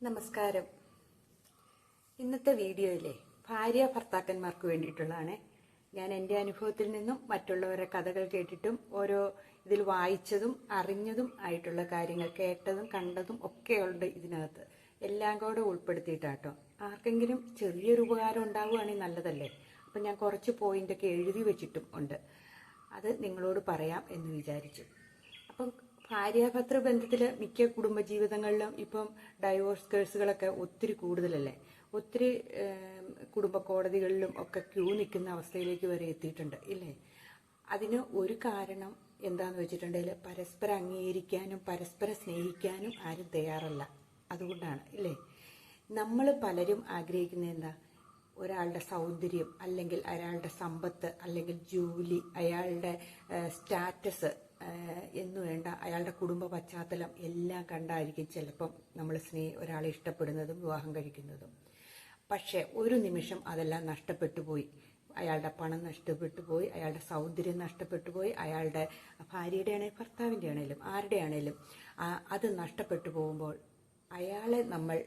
നമസ്കാരം. ഇന്നത്തെ വീഡിയോയിലെ ഭാര്യ ഭർത്താക്കന്മാർക്ക് വേണ്ടിയിട്ടുള്ളതാണ്. ഞാൻ എന്റെ അനുഭവത്തിൽ നിന്നും മറ്റുള്ളവരുടെ കഥകൾ കേട്ടിട്ടും ഓരോ ഇതിൽ വായിച്ചതും അറിഞ്ഞതും ആയിട്ടുള്ള കാര്യങ്ങൾ കേട്ടതും കണ്ടതും ഒക്കെയുണ്ട് ഇതിനകത്ത്. എല്ലാം കൂടെ ഉൾപ്പെടുത്തിയിട്ടാട്ടോ. ആർക്കെങ്കിലും ചെറിയൊരു ഉപകാരം ഉണ്ടാവുകയാണെങ്കിൽ നല്ലതല്ലേ? അപ്പം ഞാൻ കുറച്ച് പോയിന്റൊക്കെ എഴുതി വെച്ചിട്ടും ഉണ്ട്. അത് നിങ്ങളോട് പറയാം എന്ന് വിചാരിച്ചു. അപ്പം ഭാര്യാഭർത്തൃ ബന്ധത്തിൽ മിക്ക കുടുംബജീവിതങ്ങളിലും ഇപ്പം ഡൈവോഴ്സ് കേസുകളൊക്കെ ഒത്തിരി കൂടുതലല്ലേ? ഒത്തിരി കുടുംബ കോടതികളിലും ഒക്കെ ക്യൂ നിൽക്കുന്ന അവസ്ഥയിലേക്ക് വരെ എത്തിയിട്ടുണ്ട് ഇല്ലേ? അതിന് ഒരു കാരണം എന്താന്ന് വെച്ചിട്ടുണ്ടെങ്കിൽ പരസ്പരം അംഗീകരിക്കാനും പരസ്പരം സ്നേഹിക്കാനും ആരും തയ്യാറല്ല. അതുകൊണ്ടാണ് ഇല്ലേ? നമ്മൾ പലരും ആഗ്രഹിക്കുന്നത് എന്താ? ഒരാളുടെ സൗന്ദര്യം അല്ലെങ്കിൽ അയാളുടെ സമ്പത്ത് അല്ലെങ്കിൽ ജോലി അയാളുടെ സ്റ്റാറ്റസ് എന്ന് വേണ്ട. അയാളുടെ കുടുംബ പശ്ചാത്തലം എല്ലാം കണ്ടായിരിക്കും ചിലപ്പം നമ്മൾ സ്നേഹ ഒരാളെ ഇഷ്ടപ്പെടുന്നതും വിവാഹം കഴിക്കുന്നതും. പക്ഷേ ഒരു നിമിഷം അതെല്ലാം നഷ്ടപ്പെട്ടു പോയി. അയാളുടെ പണം നഷ്ടപ്പെട്ടു പോയി അയാളുടെ സൗന്ദര്യം നഷ്ടപ്പെട്ടു പോയി അയാളുടെ ഭാര്യയുടെ ആണെങ്കിലും ഭർത്താവിന്റെ ആണെങ്കിലും ആരുടെ ആണെങ്കിലും അത് നഷ്ടപ്പെട്ടു പോകുമ്പോൾ അയാളെ നമ്മൾ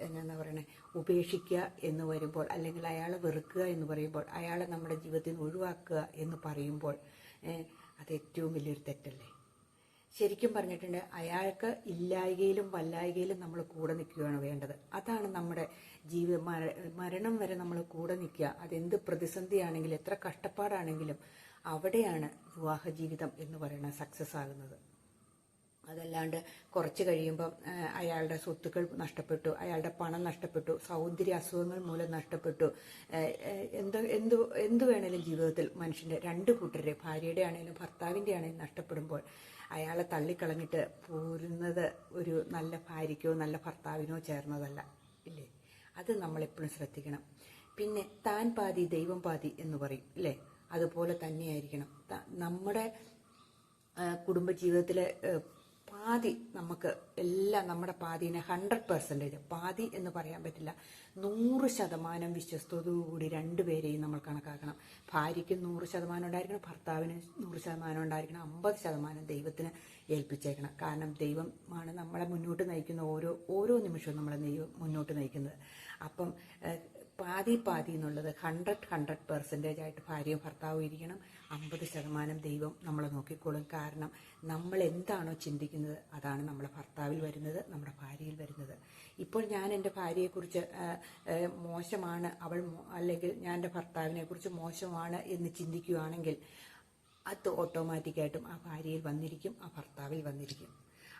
എന്നാ പറയണേ ഉപേക്ഷിക്കുക എന്ന് വരുമ്പോൾ അല്ലെങ്കിൽ അയാളെ വെറുക്കുക എന്ന് പറയുമ്പോൾ അയാളെ നമ്മുടെ ജീവിതത്തിൽ നിന്ന് ഒഴിവാക്കുക എന്ന് പറയുമ്പോൾ അത് ഏറ്റവും വലിയൊരു തെറ്റല്ലേ? ശരിക്കും പറഞ്ഞിട്ടുണ്ട് അയാൾക്ക് ഇല്ലായികയിലും വല്ലായികയിലും നമ്മൾ കൂടെ നിൽക്കുകയാണ് വേണ്ടത്. അതാണ് നമ്മുടെ ജീവിത മരണം വരെ നമ്മൾ കൂടെ നിൽക്കുക. അതെന്ത് പ്രതിസന്ധിയാണെങ്കിലും എത്ര കഷ്ടപ്പാടാണെങ്കിലും അവിടെയാണ് വിവാഹ ജീവിതം എന്ന് പറയുന്നത് സക്സസ് ആകുന്നത്. അതല്ലാണ്ട് കുറച്ച് കഴിയുമ്പം അയാളുടെ സ്വത്തുക്കൾ നഷ്ടപ്പെട്ടു അയാളുടെ പണം നഷ്ടപ്പെട്ടു സൗന്ദര്യ അസുഖങ്ങൾ മൂലം നഷ്ടപ്പെട്ടു. എന്ത് എന്ത് എന്ത് വേണേലും ജീവിതത്തിൽ മനുഷ്യന്റെ രണ്ട് കൂട്ടരെ ഭാര്യയുടെ ആണെങ്കിലും ഭർത്താവിന്റെ ആണെങ്കിലും നഷ്ടപ്പെടുമ്പോൾ അയാളെ തള്ളിക്കളഞ്ഞിട്ട് പോരുന്നത് ഒരു നല്ല ഭാര്യയ്ക്കോ നല്ല ഭർത്താവിനോ ചേർന്നതല്ല ഇല്ലേ? അത് നമ്മളെപ്പോഴും ശ്രദ്ധിക്കണം. പിന്നെ താൻ പാതി ദൈവം പാതി എന്ന് പറയും ഇല്ലേ? അതുപോലെ തന്നെയായിരിക്കണം. നമ്മുടെ കുടുംബജീവിതത്തിലെ പാതി നമുക്ക് എല്ലാം നമ്മുടെ പാതിനെ ഹൺഡ്രഡ് പെർസെന്റേജ് പാതി എന്ന് പറയാൻ പറ്റില്ല. നൂറ് ശതമാനം വിശ്വസ്തയോടുകൂടി രണ്ടുപേരെയും നമ്മൾ കണക്കാക്കണം. ഭാര്യയ്ക്ക് നൂറ് ശതമാനം ഉണ്ടായിരിക്കണം ഭർത്താവിന് നൂറ് ശതമാനം ഉണ്ടായിരിക്കണം അമ്പത് ശതമാനം ദൈവത്തിന് ഏൽപ്പിച്ചേക്കണം. കാരണം ദൈവമാണ് നമ്മളെ മുന്നോട്ട് നയിക്കുന്ന ഓരോ ഓരോ നിമിഷവും നമ്മളെ ദൈവം മുന്നോട്ട് നയിക്കുന്നത്. അപ്പം പാതി പാതി എന്നുള്ളത് ഹൺഡ്രഡ് ഹൺഡ്രഡ് പെർസെന്റേജ് ആയിട്ട് ഭാര്യയും ഭർത്താവും ഇരിക്കണം. അമ്പത് ശതമാനം ദൈവം നമ്മളെ നോക്കിക്കോളും. കാരണം നമ്മൾ എന്താണോ ചിന്തിക്കുന്നത് അതാണ് നമ്മുടെ ഭർത്താവിൽ വരുന്നത് നമ്മുടെ ഭാര്യയിൽ വരുന്നത്. ഇപ്പോൾ ഞാൻ എന്റെ ഭാര്യയെക്കുറിച്ച് മോശമാണ് അവൾ അല്ലെങ്കിൽ ഞാൻ എന്റെ ഭർത്താവിനെ കുറിച്ച് മോശമാണ് എന്ന് ചിന്തിക്കുകയാണെങ്കിൽ അത് ഓട്ടോമാറ്റിക്കായിട്ടും ആ ഭാര്യയിൽ വന്നിരിക്കും ആ ഭർത്താവിൽ വന്നിരിക്കും.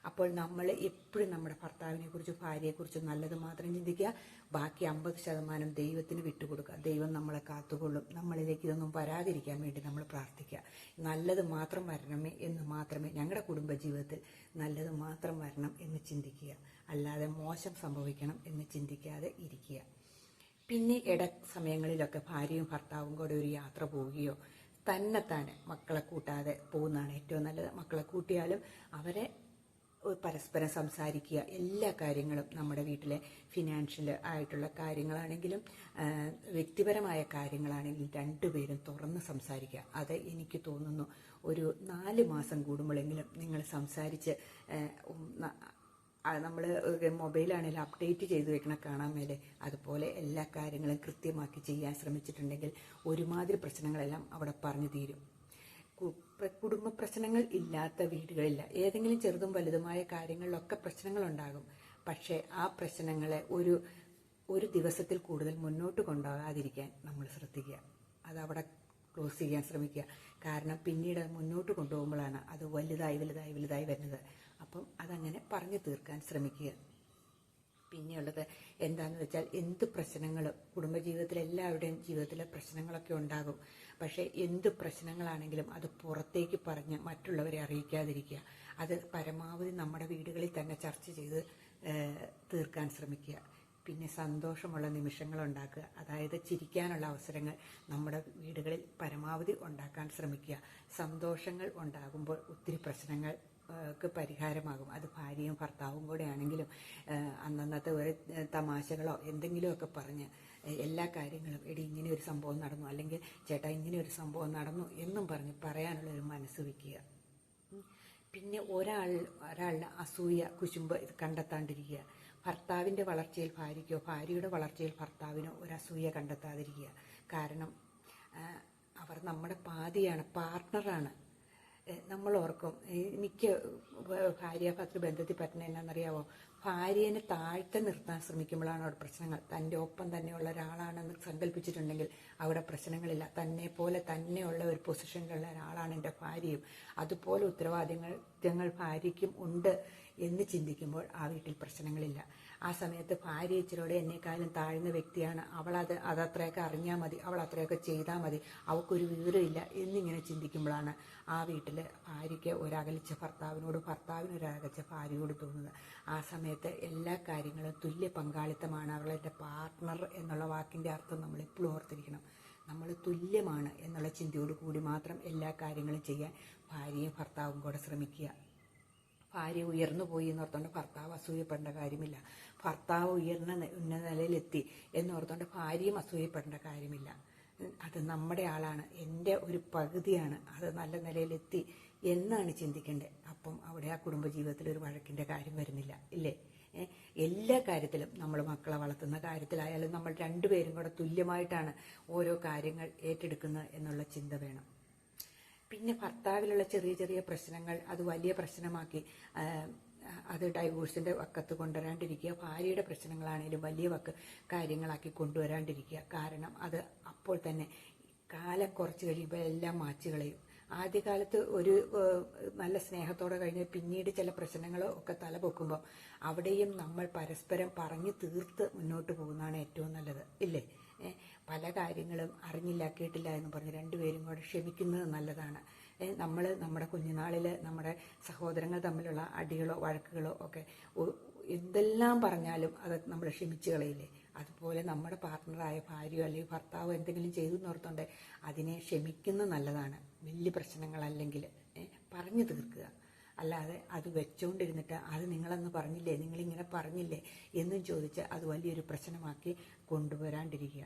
അപ്പോൾ നമ്മൾ എപ്പോഴും നമ്മുടെ ഭർത്താവിനെ കുറിച്ചും ഭാര്യയെക്കുറിച്ച് നല്ലത് മാത്രം ചിന്തിക്കുക. ബാക്കി അമ്പത് ശതമാനം ദൈവത്തിന് വിട്ടുകൊടുക്കുക. ദൈവം നമ്മളെ കാത്തുകൊള്ളും. നമ്മളിലേക്ക് ഇതൊന്നും വരാതിരിക്കാൻ വേണ്ടി നമ്മൾ പ്രാർത്ഥിക്കുക. നല്ലത് മാത്രം വരണമേ എന്ന് മാത്രമേ ഞങ്ങളുടെ കുടുംബജീവിതത്തിൽ നല്ലത് മാത്രം വരണം എന്ന് ചിന്തിക്കുക. അല്ലാതെ മോശം സംഭവിക്കണം എന്ന് ചിന്തിക്കാതെ ഇരിക്കുക. പിന്നെ ഇട സമയങ്ങളിലൊക്കെ ഭാര്യയും ഭർത്താവും കൂടെ ഒരു യാത്ര പോവുകയോ തന്നെത്താനെ മക്കളെ കൂട്ടാതെ പോകുന്നതാണ് ഏറ്റവും നല്ലത്. മക്കളെ കൂട്ടിയാലും അവരെ പരസ്പരം സംസാരിക്കുക. എല്ലാ കാര്യങ്ങളും നമ്മുടെ വീട്ടിലെ ഫിനാൻഷ്യൽ ആയിട്ടുള്ള കാര്യങ്ങളാണെങ്കിലും വ്യക്തിപരമായ കാര്യങ്ങളാണെങ്കിലും രണ്ടുപേരും തുറന്ന് സംസാരിക്കുക. അത് എനിക്ക് തോന്നുന്നു ഒരു നാല് മാസം കൂടുമ്പോഴെങ്കിലും നിങ്ങൾ സംസാരിച്ച് നമ്മൾ മൊബൈലാണെങ്കിൽ അപ്ഡേറ്റ് ചെയ്ത് വെക്കണ കാണാൻ മേലെ അതുപോലെ എല്ലാ കാര്യങ്ങളും കൃത്യമാക്കി ചെയ്യാൻ ശ്രമിച്ചിട്ടുണ്ടെങ്കിൽ ഒരുമാതിരി പ്രശ്നങ്ങളെല്ലാം അവിടെ പറഞ്ഞു തീരും. കുടുംബ പ്രശ്നങ്ങൾ ഇല്ലാത്ത വീടുകളില്ല. ഏതെങ്കിലും ചെറുതും വലുതുമായ കാര്യങ്ങളിലൊക്കെ പ്രശ്നങ്ങളുണ്ടാകും. പക്ഷേ ആ പ്രശ്നങ്ങളെ ഒരു ഒരു ദിവസത്തിൽ കൂടുതൽ മുന്നോട്ട് കൊണ്ടുപോകാതിരിക്കാൻ നമ്മൾ ശ്രദ്ധിക്കുക. അത് അവിടെ ക്ലോസ് ചെയ്യാൻ ശ്രമിക്കുക. കാരണം പിന്നീട് മുന്നോട്ട് കൊണ്ടുപോകുമ്പോഴാണ് അത് വലുതായി വലുതായി വലുതായി വരുന്നത്. അപ്പം അതങ്ങനെ പറഞ്ഞു തീർക്കാൻ ശ്രമിക്കുക. പിന്നെയുള്ളത് എന്താന്ന് വെച്ചാൽ എന്ത് പ്രശ്നങ്ങളും കുടുംബജീവിതത്തിൽ എല്ലാവരുടെയും ജീവിതത്തിലെ പ്രശ്നങ്ങളൊക്കെ ഉണ്ടാകും. പക്ഷേ എന്ത് പ്രശ്നങ്ങളാണെങ്കിലും അത് പുറത്തേക്ക് പറഞ്ഞ് മറ്റുള്ളവരെ അറിയിക്കാതിരിക്കുക. അത് പരമാവധി നമ്മുടെ വീടുകളിൽ തന്നെ ചർച്ച ചെയ്ത് തീർക്കാൻ ശ്രമിക്കുക. പിന്നെ സന്തോഷമുള്ള നിമിഷങ്ങൾ ഉണ്ടാക്കുക. അതായത് ചിരിക്കാനുള്ള അവസരങ്ങൾ നമ്മുടെ വീടുകളിൽ പരമാവധി ഉണ്ടാക്കാൻ ശ്രമിക്കുക. സന്തോഷങ്ങൾ ഉണ്ടാകുമ്പോൾ ഒത്തിരി പ്രശ്നങ്ങൾ ക്ക് പരിഹാരമാകും. അത് ഭാര്യയും ഭർത്താവും കൂടെ ആണെങ്കിലും അന്നന്നത്തെ ഒരു തമാശകളോ എന്തെങ്കിലുമൊക്കെ പറഞ്ഞ് എല്ലാ കാര്യങ്ങളും എടി ഇങ്ങനെ ഒരു സംഭവം നടന്നു അല്ലെങ്കിൽ ചേട്ടാ ഇങ്ങനെ ഒരു സംഭവം നടന്നു എന്നും പറഞ്ഞ് പറയാനുള്ള ഒരു മനസ്സ് വയ്ക്കുക പിന്നെ ഒരാൾ ഒരാളുടെ അസൂയ കുശുമ്പ് ഇത് കണ്ടെത്താണ്ടിരിക്കുക. ഭർത്താവിന്റെ വളർച്ചയിൽ ഭാര്യയ്ക്കോ ഭാര്യയുടെ വളർച്ചയിൽ ഭർത്താവിനോ ഒരു അസൂയ കണ്ടെത്താതിരിക്കുക. കാരണം അവർ നമ്മുടെ പാതിയാണ് പാർട്ട്ണറാണ് ഏഹ് നമ്മൾ ഓർക്കും എനിക്ക് ഭാര്യ ഭർത്തൃ ബന്ധത്തിൽ പറ്റുന്ന എന്നാണെന്നറിയാവോ ഭാര്യനെ താഴ്ത്തി നിർത്താൻ ശ്രമിക്കുമ്പോഴാണ് അവിടെ പ്രശ്നങ്ങൾ. തന്റെ ഒപ്പം തന്നെയുള്ള ഒരാളാണെന്ന് സങ്കല്പിച്ചിട്ടുണ്ടെങ്കിൽ അവിടെ പ്രശ്നങ്ങളില്ല. തന്നെ പോലെ തന്നെയുള്ള ഒരു പൊസിഷനിലുള്ള ഒരാളാണ് എന്റെ ഭാര്യയും. അതുപോലെ ഉത്തരവാദിത്തങ്ങൾ ഭാര്യയ്ക്കും ഉണ്ട് എന്ന് ചിന്തിക്കുമ്പോൾ ആ വീട്ടിൽ പ്രശ്നങ്ങളില്ല. ആ സമയത്ത് ഭാര്യ ഇച്ചിരിയോടെ എന്നെക്കാളും താഴ്ന്ന വ്യക്തിയാണ്. അവളത് അത് അതത്രയൊക്കെ അറിഞ്ഞാൽ മതി. അവൾ അത്രയൊക്കെ ചെയ്താൽ മതി. അവൾക്കൊരു വിവരമില്ല എന്നിങ്ങനെ ചിന്തിക്കുമ്പോഴാണ് ആ വീട്ടിൽ ഭാര്യയ്ക്ക് ഒരകലിച്ച ഭർത്താവിനോട് ഭർത്താവിന് ഒരകലിച്ച ഭാര്യയോട് തോന്നുന്നത്. ആ സമയത്ത് എല്ലാ കാര്യങ്ങളും തുല്യ പങ്കാളിത്തമാണ് അവളുടെ പാർട്ട്ണർ എന്നുള്ള വാക്കിന്റെ അർത്ഥം നമ്മൾ എപ്പോഴും ഓർത്തിരിക്കണം. നമ്മൾ തുല്യമാണ് എന്നുള്ള ചിന്തയോട് കൂടി മാത്രം എല്ലാ കാര്യങ്ങളും ചെയ്യാൻ ഭാര്യയും ഭർത്താവും കൂടെ ശ്രമിക്കുക. ഭാര്യ ഉയർന്നു പോയി എന്നോർത്തോണ്ട് ഭർത്താവ് അസൂയപ്പെടേണ്ട കാര്യമില്ല. ഭർത്താവ് ഉയർന്ന ഉന്നത നിലയിലെത്തി എന്നോർത്തുകൊണ്ട് ഭാര്യയും അസൂയപ്പെടേണ്ട കാര്യമില്ല. അത് നമ്മുടെ ആളാണ്. എന്റെ ഒരു പകുതിയാണ് അത് നല്ല നിലയിലെത്തി എന്നാണ് ചിന്തിക്കേണ്ടത് അപ്പം അവിടെ ആ കുടുംബജീവിതത്തിൽ ഒരു വഴക്കിന്റെ കാര്യം വരുന്നില്ല. ഇല്ലേ? എല്ലാ കാര്യത്തിലും നമ്മൾ മക്കളെ വളർത്തുന്ന കാര്യത്തിലായാലും നമ്മൾ രണ്ടുപേരും കൂടെ തുല്യമായിട്ടാണ് ഓരോ കാര്യങ്ങൾ ഏറ്റെടുക്കുന്നത് എന്നുള്ള ചിന്ത വേണം. പിന്നെ ഭർത്താവിലുള്ള ചെറിയ ചെറിയ പ്രശ്നങ്ങൾ അത് വലിയ പ്രശ്നമാക്കി അത് ഡൈവോഴ്സിന്റെ വക്കത്ത് കൊണ്ടുവരാണ്ടിരിക്കുക. ഭാര്യയുടെ പ്രശ്നങ്ങളാണേലും വലിയ വക്ക് കാര്യങ്ങളാക്കി കൊണ്ടുവരാണ്ടിരിക്കുക. കാരണം അത് അപ്പോൾ തന്നെ കാലം കുറച്ച് കഴിയുമ്പോൾ എല്ലാം മാച്ചു കളയും. ആദ്യകാലത്ത് ഒരു നല്ല സ്നേഹത്തോടെ കഴിഞ്ഞ് പിന്നീട് ചില പ്രശ്നങ്ങൾ ഒക്കെ തല പൊക്കുമ്പോൾ അവിടെയും നമ്മൾ പരസ്പരം പറഞ്ഞു തീർത്ത് മുന്നോട്ട് പോകുന്നതാണ് ഏറ്റവും നല്ലത്. ഇല്ലേ? പല കാര്യങ്ങളും അറിഞ്ഞില്ല കേട്ടില്ല എന്ന് പറഞ്ഞ് രണ്ടുപേരും കൂടെ ക്ഷമിക്കുന്നത് നല്ലതാണ്. നമ്മൾ നമ്മുടെ കുഞ്ഞുനാളിൽ നമ്മുടെ സഹോദരങ്ങൾ തമ്മിലുള്ള അടികളോ വഴക്കുകളോ ഒക്കെ എന്തെല്ലാം പറഞ്ഞാലും അത് നമ്മൾ ക്ഷമിച്ചു കളയില്ലേ? അതുപോലെ നമ്മുടെ പാർട്ട്ണറായ ഭാര്യയോ അല്ലെങ്കിൽ ഭർത്താവോ എന്തെങ്കിലും ചെയ്തു എന്നോർത്തോണ്ട് അതിനെ ക്ഷമിക്കുന്നത് നല്ലതാണ്. വലിയ പ്രശ്നങ്ങളല്ലെങ്കിൽ പറഞ്ഞു തീർക്കുക. അല്ലാതെ അത് വെച്ചുകൊണ്ടിരുന്നിട്ട് അത് നിങ്ങളന്ന് പറഞ്ഞില്ലേ നിങ്ങളിങ്ങനെ പറഞ്ഞില്ലേ എന്നും ചോദിച്ച് അത് വലിയൊരു പ്രശ്നമാക്കി കൊണ്ടുവരാണ്ടിരിക്കുക.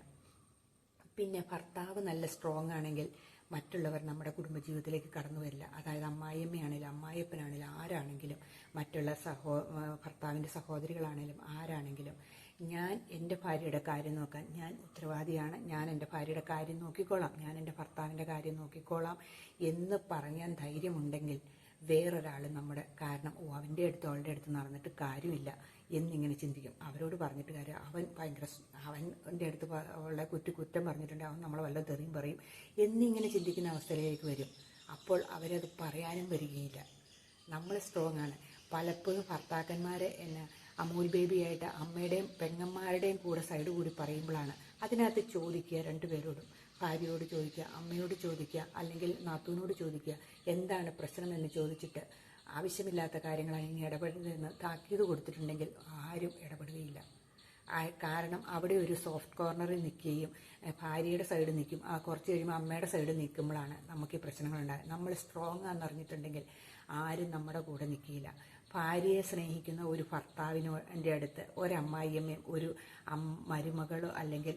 പിന്നെ ഭർത്താവ് നല്ല സ്ട്രോങ് ആണെങ്കിൽ മറ്റുള്ളവർ നമ്മുടെ കുടുംബജീവിതത്തിലേക്ക് കടന്നു വരില്ല. അതായത് അമ്മായിയമ്മയാണെങ്കിലും അമ്മായിയപ്പനാണെങ്കിലും ആരാണെങ്കിലും മറ്റുള്ള സഹോ ഭർത്താവിന്റെ സഹോദരികളാണെങ്കിലും ആരാണെങ്കിലും ഞാൻ എന്റെ ഭാര്യയുടെ കാര്യം നോക്കാൻ ഞാൻ ഉത്തരവാദിയാണ്. ഞാൻ എന്റെ ഭാര്യയുടെ കാര്യം നോക്കിക്കോളാം. ഞാൻ എന്റെ ഭർത്താവിന്റെ കാര്യം നോക്കിക്കോളാം എന്ന് പറയാൻ ധൈര്യമുണ്ടെങ്കിൽ വേറൊരാൾ നമ്മുടെ കാരണം ഓ അവന്റെ അടുത്ത് അവളുടെ അടുത്ത് നടന്നിട്ട് കാര്യമില്ല. എന്നിങ്ങനെ ചിന്തിക്കും. അവരോട് പറഞ്ഞിട്ട് കാര്യം അവൻ ഭയങ്കര അവന്റെ അടുത്ത് ഉള്ള കുറ്റി കുറ്റം പറഞ്ഞിട്ടുണ്ട്. അവൻ നമ്മളെ വല്ല തെറിയും പറയും. എന്നിങ്ങനെ ചിന്തിക്കുന്ന അവസ്ഥയിലേക്ക് വരും. അപ്പോൾ അവരത് പറയാനും വരികയില്ല. നമ്മൾ സ്ട്രോങ് ആണ്. പലപ്പോഴും ഭർത്താക്കന്മാരെ എന്നെ അമൂൽ ബേബിയായിട്ട് അമ്മയുടെയും പെങ്ങന്മാരുടെയും കൂടെ സൈഡ് കൂടി പറയുമ്പോഴാണ് അതിനകത്ത് ചോദിക്കുക രണ്ടുപേരോടും ഭാര്യയോട് ചോദിക്കുക അമ്മയോട് ചോദിക്കുക അല്ലെങ്കിൽ നാത്തൂനോട് ചോദിക്കുക എന്താണ് പ്രശ്നം എന്ന് ചോദിച്ചിട്ട് ആവശ്യമില്ലാത്ത കാര്യങ്ങളാണ് ഇനി ഇടപെടുന്നതെന്ന് താക്കീത് കൊടുത്തിട്ടുണ്ടെങ്കിൽ ആരും ഇടപെടുകയില്ല. കാരണം അവിടെ ഒരു സോഫ്റ്റ് കോർണറിൽ നിൽക്കുകയും ഭാര്യയുടെ സൈഡ് നിൽക്കും. ആ കുറച്ച് കഴിയുമ്പോൾ അമ്മയുടെ സൈഡ് നിൽക്കുമ്പോഴാണ് നമുക്ക് ഈ പ്രശ്നങ്ങളുണ്ടാകുന്നത് നമ്മൾ സ്ട്രോങ് ആണെന്ന് അറിഞ്ഞിട്ടുണ്ടെങ്കിൽ ആരും നമ്മുടെ കൂടെ നിൽക്കില്ല ഭാര്യയെ സ്നേഹിക്കുന്ന ഒരു ഭർത്താവിനോ എന്റെ അടുത്ത് ഒരമ്മായിയമ്മയും ഒരു മരുമകളോ അല്ലെങ്കിൽ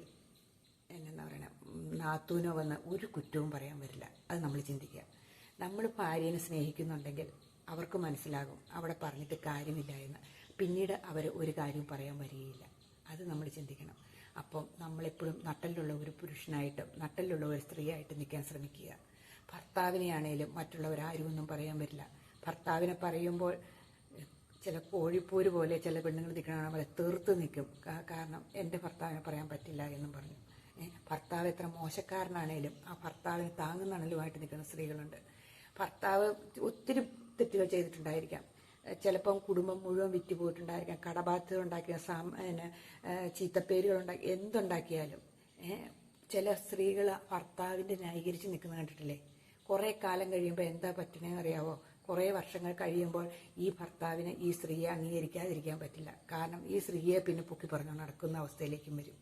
എന്നാ പറയുക നാത്തൂനോ വന്ന് ഒരു കുറ്റവും പറയാൻ വരില്ല. അത് നമ്മൾ ചിന്തിക്കുക. നമ്മൾ ഭാര്യനെ സ്നേഹിക്കുന്നുണ്ടെങ്കിൽ അവർക്ക് മനസ്സിലാകും. അവിടെ പറഞ്ഞിട്ട് കാര്യമില്ല എന്ന്. പിന്നീട് അവർ ഒരു കാര്യവും പറയാൻ വരികയില്ല. അത് നമ്മൾ ചിന്തിക്കണം. അപ്പം നമ്മളെപ്പോഴും നട്ടലുള്ള ഒരു പുരുഷനായിട്ടും നട്ടലുള്ള ഒരു സ്ത്രീയായിട്ട് നിൽക്കാൻ ശ്രമിക്കുക. ഭർത്താവിനെയാണേലും മറ്റുള്ളവരാരും ഒന്നും പറയാൻ വരില്ല. ഭർത്താവിനെ പറയുമ്പോൾ ചില കോഴിപ്പോര് പോലെ ചില പെണ്ണുങ്ങൾ നിൽക്കണ പോലെ തീർത്ത് നിൽക്കും. കാരണം എന്റെ ഭർത്താവിനെ പറയാൻ പറ്റില്ല എന്നും പറഞ്ഞു. ഭർത്താവ് എത്ര മോശക്കാരനാണേലും ആ ഭർത്താവിനെ താങ്ങുന്ന അണലുമായിട്ട് നിൽക്കുന്ന സ്ത്രീകളുണ്ട്. ഭർത്താവ് ഒത്തിരി തെറ്റുകൾ ചെയ്തിട്ടുണ്ടായിരിക്കാം. ചിലപ്പം കുടുംബം മുഴുവൻ വിറ്റ് പോയിട്ടുണ്ടായിരിക്കാം കടബാധ്യത ഉണ്ടാക്കിയ സാം ചീത്തപ്പേരുകൾ ഉണ്ടാക്കി എന്തുണ്ടാക്കിയാലും ചില സ്ത്രീകൾ ഭർത്താവിന്റെ ന്യായീകരിച്ച് നിൽക്കുന്ന കണ്ടിട്ടില്ലേ? കുറേ കാലം കഴിയുമ്പോൾ എന്താ പറ്റണേന്ന് അറിയാവോ? കുറേ വർഷങ്ങൾ കഴിയുമ്പോൾ ഈ ഭർത്താവിനെ ഈ സ്ത്രീയെ അംഗീകരിക്കാതിരിക്കാൻ പറ്റില്ല. കാരണം ഈ സ്ത്രീയെ പിന്നെ പൊക്കി പറഞ്ഞു നടക്കുന്ന അവസ്ഥയിലേക്കും വരും.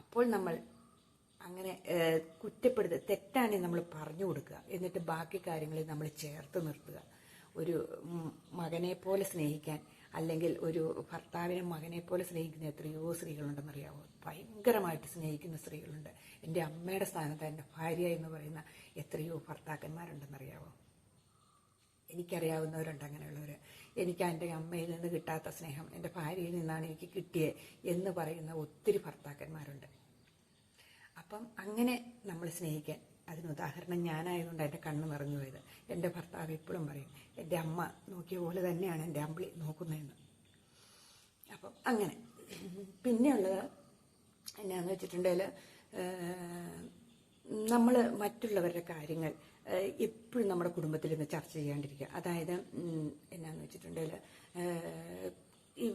അപ്പോൾ നമ്മൾ അങ്ങനെ കുറ്റപ്പെടുത്ത തെറ്റാണെങ്കിൽ നമ്മൾ പറഞ്ഞു കൊടുക്കുക. എന്നിട്ട് ബാക്കി കാര്യങ്ങളിൽ നമ്മൾ ചേർത്ത് നിർത്തുക. ഒരു മകനെ പോലെ സ്നേഹിക്കാൻ അല്ലെങ്കിൽ ഒരു ഭർത്താവിനെ മകനെ പോലെ സ്നേഹിക്കുന്ന എത്രയോ സ്ത്രീകളുണ്ടെന്നറിയാവോ? ഭയങ്കരമായിട്ട് സ്നേഹിക്കുന്ന സ്ത്രീകളുണ്ട്. എന്റെ അമ്മയുടെ സ്ഥാനത്ത് എന്റെ ഭാര്യ എന്ന് പറയുന്ന എത്രയോ ഭർത്താക്കന്മാരുണ്ടെന്ന് അറിയാമോ എനിക്കറിയാവുന്നവരുണ്ട് അങ്ങനെയുള്ളവർ എനിക്ക് എന്റെ അമ്മയിൽ നിന്ന് കിട്ടാത്ത സ്നേഹം എന്റെ ഭാര്യയിൽ നിന്നാണ് എനിക്ക് കിട്ടിയത് എന്ന് പറയുന്ന ഒത്തിരി ഭർത്താക്കന്മാരുണ്ട്. അപ്പം അങ്ങനെ നമ്മൾ സ്നേഹിക്കാൻ. അതിന് ഉദാഹരണം ഞാനായതുകൊണ്ട് എന്റെ കണ്ണ് നിറഞ്ഞു പോയത്. എന്റെ ഭർത്താവ് എപ്പോഴും പറയും എന്റെ അമ്മ നോക്കിയ പോലെ തന്നെയാണ് എന്റെ അമ്പിളി നോക്കുന്നതെന്ന്. അപ്പം അങ്ങനെ. പിന്നെയുള്ളത് എന്നാന്ന് വെച്ചിട്ടുണ്ടെങ്കിൽ നമ്മൾ മറ്റുള്ളവരുടെ കാര്യങ്ങൾ എപ്പോഴും നമ്മുടെ കുടുംബത്തിൽ നിന്ന് ചർച്ച ചെയ്യാണ്ടിരിക്കുക. അതായത് എന്നാന്ന് വെച്ചിട്ടുണ്ടെങ്കിൽ ഈ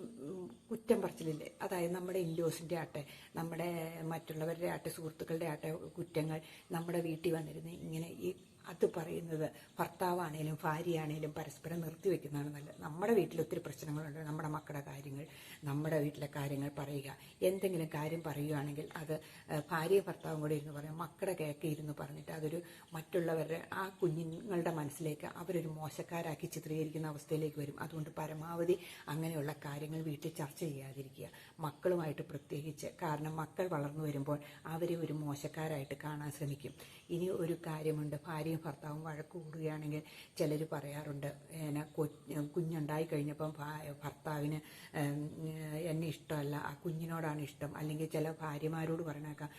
കുറ്റം പറച്ചിലില്ലേ? അതായത് നമ്മുടെ ഇൻലോസിന്റെ ആട്ടെ നമ്മുടെ മറ്റുള്ളവരുടെ ആട്ടെ സുഹൃത്തുക്കളുടെ ആട്ടെ കുറ്റങ്ങൾ നമ്മുടെ വീട്ടിൽ വന്നിരുന്ന് ഇങ്ങനെ ഈ അത് പറയുന്നത് ഭർത്താവാണേലും ഭാര്യയാണേലും പരസ്പരം നിർത്തിവെക്കുന്നതാണ് നല്ലത്. നമ്മുടെ വീട്ടിൽ ഒത്തിരി പ്രശ്നങ്ങളുണ്ട്. നമ്മുടെ മക്കളുടെ കാര്യങ്ങൾ നമ്മുടെ വീട്ടിലെ കാര്യങ്ങൾ പറയുക. എന്തെങ്കിലും കാര്യം പറയുകയാണെങ്കിൽ അത് ഭാര്യ ഭർത്താവും കൂടെ ഇരുന്ന് പറയാം. മക്കളുടെ കേക്ക് ഇരുന്ന് പറഞ്ഞിട്ട് അതൊരു മറ്റുള്ളവരുടെ ആ കുഞ്ഞുങ്ങളുടെ മനസ്സിലേക്ക് അവരൊരു മോശക്കാരാക്കി ചിത്രീകരിക്കുന്ന അവസ്ഥയിലേക്ക് വരും. അതുകൊണ്ട് പരമാവധി അങ്ങനെയുള്ള കാര്യങ്ങൾ വീട്ടിൽ ചർച്ച ചെയ്യാതിരിക്കുക. മക്കളുമായിട്ട് പ്രത്യേകിച്ച് കാരണം മക്കൾ വളർന്നു വരുമ്പോൾ അവരെ ഒരു മോശക്കാരായിട്ട് കാണാൻ ശ്രമിക്കും. ഇനി ഒരു കാര്യമുണ്ട്. ഭാര്യയും ഭർത്താവും വഴക്ക് കൂടുകയാണെങ്കിൽ ചിലർ പറയാറുണ്ട് എന്നെ കുഞ്ഞുണ്ടായി കഴിഞ്ഞപ്പം ഭർത്താവിന് എന്നെ ഇഷ്ടമല്ല ആ കുഞ്ഞിനോടാണ് ഇഷ്ടം. അല്ലെങ്കിൽ ചില ഭാര്യമാരോട് പറയണേക്കാം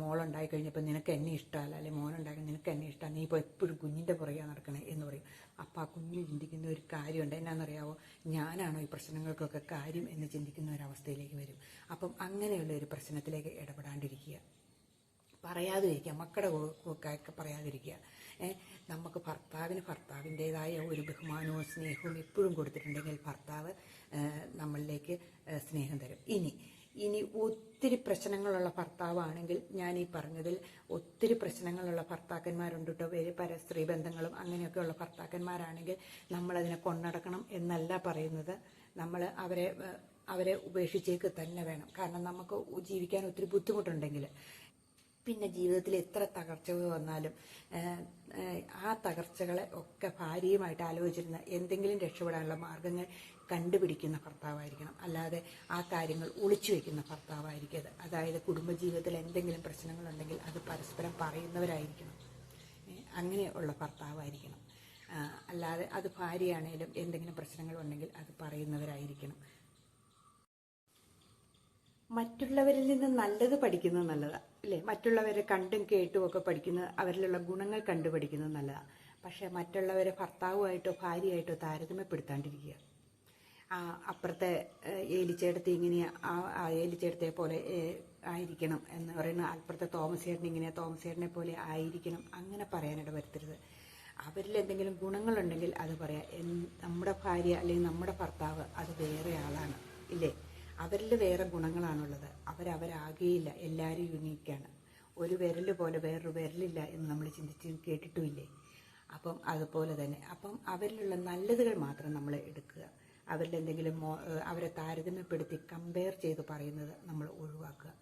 മോളുണ്ടായി കഴിഞ്ഞപ്പോൾ നിനക്ക് എന്നെ ഇഷ്ടമല്ല അല്ലെങ്കിൽ മോനുണ്ടായി നിനക്ക് എന്നെ ഇഷ്ടമാണ് നീ ഇപ്പോൾ എപ്പോഴും കുഞ്ഞിന്റെ പുറകെ നടക്കണേ? എന്ന് പറയും. അപ്പം ആ കുഞ്ഞ് ചിന്തിക്കുന്ന ഒരു കാര്യമുണ്ട്. എന്നാണെന്നറിയാവോ ഞാനാണോ ഈ പ്രശ്നങ്ങൾക്കൊക്കെ കാര്യം എന്ന് ചിന്തിക്കുന്ന ഒരവസ്ഥയിലേക്ക് വരും. അപ്പം അങ്ങനെയുള്ള ഒരു പ്രശ്നത്തിലേക്ക് ഇടപെടാണ്ടിരിക്കുക. പറയാതിരിക്കുക മക്കളുടെ പറയാതിരിക്കുക. നമുക്ക് ഭർത്താവിന് ഭർത്താവിന്റെതായ ഒരു ബഹുമാനവും സ്നേഹവും എപ്പോഴും കൊടുത്തിട്ടുണ്ടെങ്കിൽ ഭർത്താവ് നമ്മളിലേക്ക് സ്നേഹം തരും. ഇനി ഇനി ഒത്തിരി പ്രശ്നങ്ങളുള്ള ഭർത്താവാണെങ്കിൽ ഞാൻ ഈ പറഞ്ഞതിൽ ഒത്തിരി പ്രശ്നങ്ങളുള്ള ഭർത്താക്കന്മാരുണ്ട് കേട്ടോ. വേറെ പര സ്ത്രീ ബന്ധങ്ങളും അങ്ങനെയൊക്കെയുള്ള ഭർത്താക്കന്മാരാണെങ്കിൽ നമ്മളതിനെ കൊണ്ടടക്കണം എന്നല്ല പറയുന്നത്. നമ്മൾ അവരെ അവരെ ഉപേക്ഷിച്ചേക്ക് തന്നെ വേണം. കാരണം നമുക്ക് ജീവിക്കാൻ ഒത്തിരി ബുദ്ധിമുട്ടുണ്ടെങ്കിൽ പിന്നെ ജീവിതത്തിൽ എത്ര തകർച്ചകൾ വന്നാലും ആ തകർച്ചകളെ ഒക്കെ ഭാര്യയുമായിട്ട് ആലോചിച്ചിരുന്ന എന്തെങ്കിലും രക്ഷപ്പെടാനുള്ള മാർഗങ്ങൾ കണ്ടുപിടിക്കുന്ന ഭർത്താവായിരിക്കണം. അല്ലാതെ ആ കാര്യങ്ങൾ ഒളിച്ചു വെക്കുന്ന ഭർത്താവായിരിക്കരുത്. അതായത് കുടുംബജീവിതത്തിൽ എന്തെങ്കിലും പ്രശ്നങ്ങളുണ്ടെങ്കിൽ അത് പരസ്പരം പറയുന്നവരായിരിക്കണം. അങ്ങനെയുള്ള ഭർത്താവായിരിക്കണം. അല്ലാതെ അത് ഭാര്യയാണേലും എന്തെങ്കിലും പ്രശ്നങ്ങൾ ഉണ്ടെങ്കിൽ അത് പറയുന്നവരായിരിക്കണം. മറ്റുള്ളവരിൽ നിന്ന് നല്ലത് പഠിക്കുന്നത് നല്ലതാണ് അല്ലേ മറ്റുള്ളവരെ കണ്ടും കേട്ടും ഒക്കെ പഠിക്കുന്നത് അവരിലുള്ള ഗുണങ്ങൾ കണ്ടു പഠിക്കുന്നത് നല്ലതാണ് പക്ഷേ മറ്റുള്ളവരെ ഭർത്താവുമായിട്ടോ ഭാര്യയായിട്ടോ താരതമ്യപ്പെടുത്താണ്ടിരിക്കുക. ആ അപ്പുറത്തെ ഏലിച്ചേടത്ത് ഇങ്ങനെ ആ ഏലിച്ചേടത്തെ പോലെ ആയിരിക്കണം എന്ന് പറയുന്ന അപ്പുറത്തെ തോമസ് ചേട്ടൻ ഇങ്ങനെ തോമസ് ചേട്ടനെ പോലെ ആയിരിക്കണം അങ്ങനെ പറയാനിട വരുത്തരുത് അവരിൽ എന്തെങ്കിലും ഗുണങ്ങളുണ്ടെങ്കിൽ അത് പറയാം. നമ്മുടെ ഭാര്യ അല്ലെങ്കിൽ നമ്മുടെ ഭർത്താവ് അത് വേറെ ആളാണ്. ഇല്ലേ? അവരിൽ വേറെ ഗുണങ്ങളാണുള്ളത്. അവരവരാകെയില്ല. എല്ലാവരും യുണീക്കാണ്. ഒരു വിരൽ പോലെ വേറൊരു വിരലില്ല എന്ന് നമ്മൾ ചിന്തിച്ച് കേട്ടിട്ടുമില്ലേ? അപ്പം അതുപോലെ തന്നെ. അപ്പം അവരിലുള്ള നല്ലതുകൾ മാത്രം നമ്മൾ എടുക്കുക. അവരിലെന്തെങ്കിലും അവരെ താരതമ്യപ്പെടുത്തി കമ്പയർ ചെയ്ത് പറയുന്നത് നമ്മൾ ഒഴിവാക്കുക.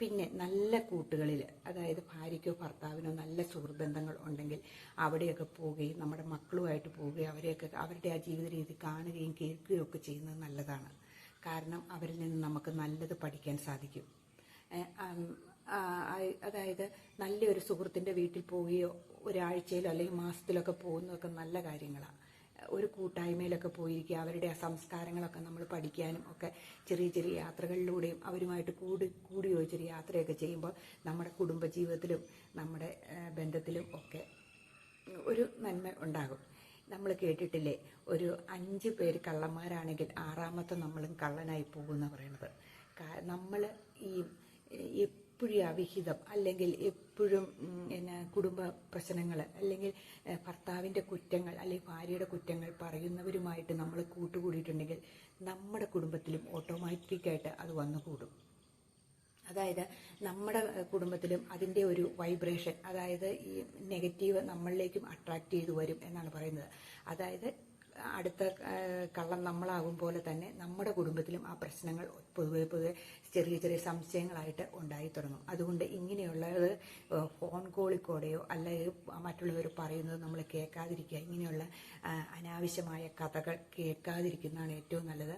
പിന്നെ നല്ല കൂട്ടുകളിൽ അതായത് ഭാര്യയ്ക്കോ ഭർത്താവിനോ നല്ല സുഹൃബന്ധങ്ങൾ ഉണ്ടെങ്കിൽ അവിടെയൊക്കെ പോവുകയും നമ്മുടെ മക്കളുമായിട്ട് പോവുകയും അവരെയൊക്കെ അവരുടെ ആ ജീവിത രീതി കാണുകയും കേൾക്കുകയും ഒക്കെ ചെയ്യുന്നത് നല്ലതാണ്. കാരണം അവരിൽ നിന്ന് നമുക്ക് നല്ലത് പഠിക്കാൻ സാധിക്കും. അതായത് നല്ലൊരു സുഹൃത്തിന്റെ വീട്ടിൽ പോവുകയോ ഒരാഴ്ചയിലോ അല്ലെങ്കിൽ മാസത്തിലൊക്കെ പോകുന്നതൊക്കെ നല്ല കാര്യങ്ങളാണ് ഒരു കൂട്ടായ്മയിലൊക്കെ പോയിരിക്കുക അവരുടെ ആ സംസ്കാരങ്ങളൊക്കെ നമ്മൾ പഠിക്കാനും ഒക്കെ ചെറിയ ചെറിയ യാത്രകളിലൂടെയും അവരുമായിട്ട് കൂടി കൂടി യോജിച്ചൊരു യാത്രയൊക്കെ ചെയ്യുമ്പോൾ നമ്മുടെ കുടുംബജീവിതത്തിലും നമ്മുടെ ബന്ധത്തിലും ഒക്കെ ഒരു നന്മ ഉണ്ടാകും. നമ്മൾ കേട്ടിട്ടില്ലേ? ഒരു അഞ്ച് പേര് കള്ളന്മാരാണെങ്കിൽ ആറാമത്തെ നമ്മളും കള്ളനായി പോകുമെന്ന് പറയുന്നത് നമ്മൾ ഈ എപ്പോഴും അവിഹിതം അല്ലെങ്കിൽ എപ്പോഴും എന്നാ കുടുംബ പ്രശ്നങ്ങൾ അല്ലെങ്കിൽ ഭർത്താവിന്റെ കുറ്റങ്ങൾ അല്ലെങ്കിൽ ഭാര്യയുടെ കുറ്റങ്ങൾ പറയുന്നവരുമായിട്ട് നമ്മൾ കൂട്ടുകൂടിയിട്ടുണ്ടെങ്കിൽ നമ്മുടെ കുടുംബത്തിലും ഓട്ടോമാറ്റിക്കായിട്ട് അത് വന്നുകൂടും. അതായത് നമ്മുടെ കുടുംബത്തിലും അതിന്റെ ഒരു വൈബ്രേഷൻ അതായത് ഈ നെഗറ്റീവ് നമ്മളിലേക്കും അട്രാക്റ്റ് ചെയ്തു വരും എന്നാണ് പറയുന്നത്. അതായത് അടുത്ത കള്ളം നമ്മളാകും പോലെ തന്നെ നമ്മുടെ കുടുംബത്തിലും ആ പ്രശ്നങ്ങൾ പൊതുവെ പൊതുവെ ചെറിയ ചെറിയ സംശയങ്ങളായിട്ട് ഉണ്ടായി തുടങ്ങും. അതുകൊണ്ട് ഇങ്ങനെയുള്ളത് ഫോൺ കോളിൽ കൂടെയോ അല്ലെങ്കിൽ മറ്റുള്ളവർ പറയുന്നത് നമ്മൾ കേൾക്കാതിരിക്കുക ഇങ്ങനെയുള്ള അനാവശ്യമായ കഥകൾ കേൾക്കാതിരിക്കുന്നതാണ് ഏറ്റവും നല്ലത്.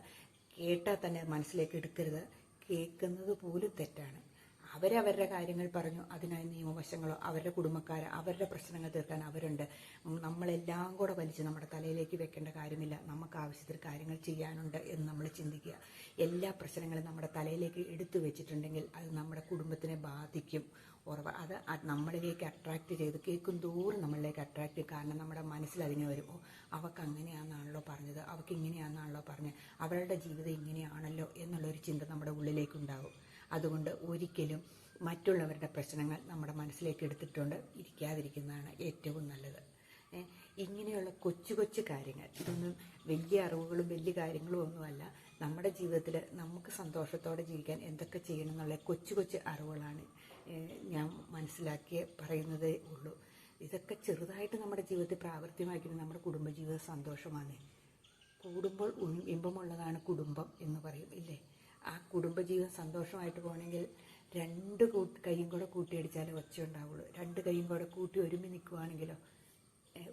കേട്ടാൽ തന്നെ മനസ്സിലേക്ക് എടുക്കരുത്. കേൾക്കുന്നത് പോലും തെറ്റാണ്. അവരവരുടെ കാര്യങ്ങൾ പറഞ്ഞു. അതിനായി നിയമവശങ്ങളോ അവരുടെ കുടുംബക്കാർ അവരുടെ പ്രശ്നങ്ങൾ തീർക്കാൻ അവരുണ്ട്. നമ്മളെല്ലാം കൂടെ വലിച്ച് നമ്മുടെ തലയിലേക്ക് വെക്കേണ്ട കാര്യമില്ല. നമുക്ക് ആവശ്യത്തിൽ കാര്യങ്ങൾ ചെയ്യാനുണ്ട് എന്ന് നമ്മൾ ചിന്തിക്കുക. എല്ലാ പ്രശ്നങ്ങളും നമ്മുടെ തലയിലേക്ക് എടുത്തു വെച്ചിട്ടുണ്ടെങ്കിൽ അത് നമ്മുടെ കുടുംബത്തിനെ ബാധിക്കും. ഉറവ അത് നമ്മളിലേക്ക് അട്രാക്റ്റ് ചെയ്ത് കേൾക്കും തോറും നമ്മളിലേക്ക് അട്രാക്റ്റ് കാരണം നമ്മുടെ മനസ്സിൽ അതിനെ വരുമ്പോൾ അവൾക്ക് അങ്ങനെയാണെന്നാണല്ലോ പറഞ്ഞത്. അവൾക്ക് ഇങ്ങനെയാണെന്നാണല്ലോ പറഞ്ഞത്. അവളുടെ ജീവിതം ഇങ്ങനെയാണല്ലോ എന്നുള്ളൊരു ചിന്ത നമ്മുടെ ഉള്ളിലേക്കുണ്ടാവും. അതുകൊണ്ട് ഒരിക്കലും മറ്റുള്ളവരുടെ പ്രശ്നങ്ങൾ നമ്മുടെ മനസ്സിലേക്ക് എടുത്തിട്ടുണ്ട്. ഇരിക്കാതിരിക്കുന്നതാണ് ഏറ്റവും നല്ലത്. ഇങ്ങനെയുള്ള കൊച്ചു കൊച്ചു കാര്യങ്ങൾ ഇതൊന്നും വലിയ അറിവുകളും വലിയ കാര്യങ്ങളും ഒന്നുമല്ല. നമ്മുടെ ജീവിതത്തിൽ നമുക്ക് സന്തോഷത്തോടെ ജീവിക്കാൻ എന്തൊക്കെ ചെയ്യണം എന്നുള്ള കൊച്ചു കൊച്ചു അറിവുകളാണ് ഞാൻ മനസ്സിലാക്കി പറയുന്നതേ ഉള്ളൂ. ഇതൊക്കെ ചെറുതായിട്ട് നമ്മുടെ ജീവിതത്തിൽ പ്രാവർത്തികമാക്കുന്നത് നമ്മുടെ കുടുംബജീവിത സന്തോഷമാണ്. കൂടുമ്പോൾ ഇമ്പമുള്ളതാണ് കുടുംബം എന്ന് പറയും ഇല്ലേ? ആ കുടുംബജീവിതം സന്തോഷമായിട്ട് പോകണമെങ്കിൽ രണ്ട് കൂട്ട് കൈയും കൂടെ കൂട്ടിയടിച്ചാലേ ഒച്ച ഉണ്ടാവുള്ളൂ രണ്ട് കൈയും കൂടെ കൂട്ടി ഒരുമി നിൽക്കുവാണെങ്കിലോ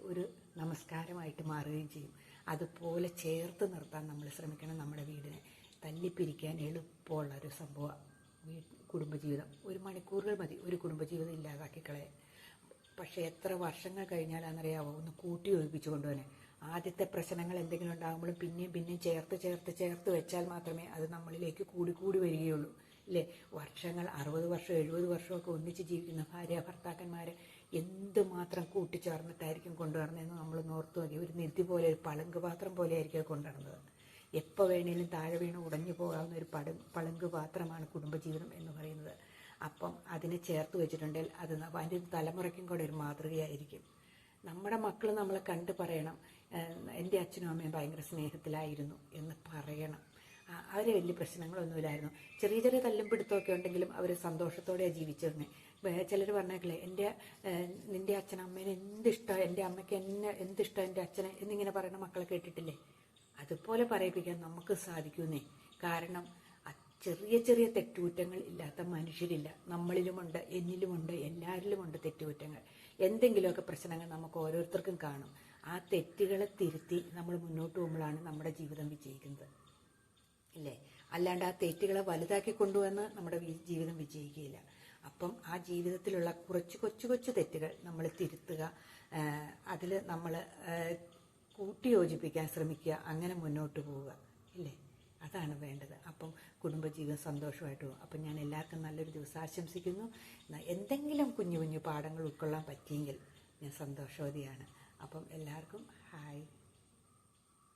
ഒരു നമസ്കാരമായിട്ട് മാറുകയും ചെയ്യും. അതുപോലെ ചേർത്ത് നിർത്താൻ നമ്മൾ ശ്രമിക്കണം നമ്മുടെ വീടിനെ. തല്ലിപ്പിരിക്കാൻ എളുപ്പമുള്ള ഒരു സംഭവം കുടുംബജീവിതം. ഒരു മണിക്കൂറുകൾ മതി ഒരു കുടുംബജീവിതം ഇല്ലാതാക്കി കളയാൻ പക്ഷേ എത്ര വർഷങ്ങൾ കഴിഞ്ഞാലാണെന്നറിയാവോ? ഒന്ന് കൂട്ടി ഒഴിപ്പിച്ചു ആദ്യത്തെ പ്രശ്നങ്ങൾ എന്തെങ്കിലും ഉണ്ടാകുമ്പോഴും പിന്നെയും പിന്നെയും ചേർത്ത് ചേർത്ത് ചേർത്ത് വെച്ചാൽ മാത്രമേ അത് നമ്മളിലേക്ക് കൂടി കൂടി വരികയുള്ളൂ. അല്ലേ വർഷങ്ങൾ അറുപത് വർഷം എഴുപത് വർഷമൊക്കെ ഒന്നിച്ച് ജീവിക്കുന്ന ഭാര്യ ഭർത്താക്കന്മാരെ എന്തുമാത്രം കൂട്ടിച്ചേർന്നിട്ടായിരിക്കും കൊണ്ടുവരുന്നതെന്ന് നമ്മൾ നോർത്ത് നോക്കി. ഒരു നിധി പോലെ ഒരു പളുങ്ക് പാത്രം പോലെ ആയിരിക്കും കൊണ്ടുവരുന്നത്. എപ്പോൾ വേണേലും താഴെ വീണ് ഉടഞ്ഞു പോകാവുന്ന ഒരു പട പളുങ്ക് പാത്രമാണ് കുടുംബജീവിതം എന്ന് പറയുന്നത്. അപ്പം അതിനെ ചേർത്ത് വെച്ചിട്ടുണ്ടെങ്കിൽ അത് അതിന്റെ തലമുറയ്ക്കും കൂടെ ഒരു മാതൃകയായിരിക്കും. നമ്മുടെ മക്കൾ നമ്മളെ കണ്ട് പറയണം എന്റെ അച്ഛനും അമ്മയും ഭയങ്കര സ്നേഹത്തിലായിരുന്നു എന്ന് പറയണം. അവർ വലിയ പ്രശ്നങ്ങളൊന്നുമില്ലായിരുന്നു. ചെറിയ ചെറിയ തല്ലും പിടുത്തമൊക്കെ ഉണ്ടെങ്കിലും അവർ സന്തോഷത്തോടെ ജീവിച്ചിരുന്നത് ചിലർ പറഞ്ഞേക്കില്ലേ എന്റെ നിന്റെ അച്ഛനമ്മേനെ എന്തിഷ്ടം എന്റെ അമ്മയ്ക്ക് എന്നെ എന്തിഷ്ടം എന്റെ അച്ഛനെ എന്നിങ്ങനെ പറയുന്ന മക്കളെ കേട്ടിട്ടില്ലേ? അതുപോലെ പറയിപ്പിക്കാൻ നമുക്ക് സാധിക്കുന്നേ. കാരണം ചെറിയ ചെറിയ തെറ്റുകുറ്റങ്ങൾ ഇല്ലാത്ത മനുഷ്യരില്ല. നമ്മളിലുമുണ്ട് എന്നിലുമുണ്ട് എല്ലാവരിലുമുണ്ട് തെറ്റുകുറ്റങ്ങൾ. എന്തെങ്കിലുമൊക്കെ പ്രശ്നങ്ങൾ നമുക്ക് ഓരോരുത്തർക്കും കാണും. ആ തെറ്റുകളെ തിരുത്തി നമ്മൾ മുന്നോട്ട് പോകുമ്പോഴാണ് നമ്മുടെ ജീവിതം വിജയിക്കുന്നത്. ഇല്ലേ? അല്ലാണ്ട് ആ തെറ്റുകളെ വലുതാക്കി കൊണ്ടുവന്ന് നമ്മുടെ ജീവിതം വിജയിക്കുകയില്ല. അപ്പം ആ ജീവിതത്തിലുള്ള കുറച്ച് കൊച്ചു കൊച്ചു തെറ്റുകൾ നമ്മൾ തിരുത്തുക അതിൽ നമ്മൾ കൂട്ടിയോജിപ്പിക്കാൻ ശ്രമിക്കുക അങ്ങനെ മുന്നോട്ട് പോവുക. ഇല്ലേ? അതാണ് വേണ്ടത്. അപ്പം കുടുംബജീവിതം സന്തോഷമായിട്ട് പോകും. അപ്പം ഞാൻ എല്ലാവർക്കും നല്ലൊരു ദിവസം ആശംസിക്കുന്നു. എന്തെങ്കിലും കുഞ്ഞു കുഞ്ഞു പാഠങ്ങൾ ഉൾക്കൊള്ളാൻ പറ്റിയെങ്കിൽ ഞാൻ സന്തോഷവതിയാണ്. അപ്പം എല്ലാവർക്കും ഹായ്.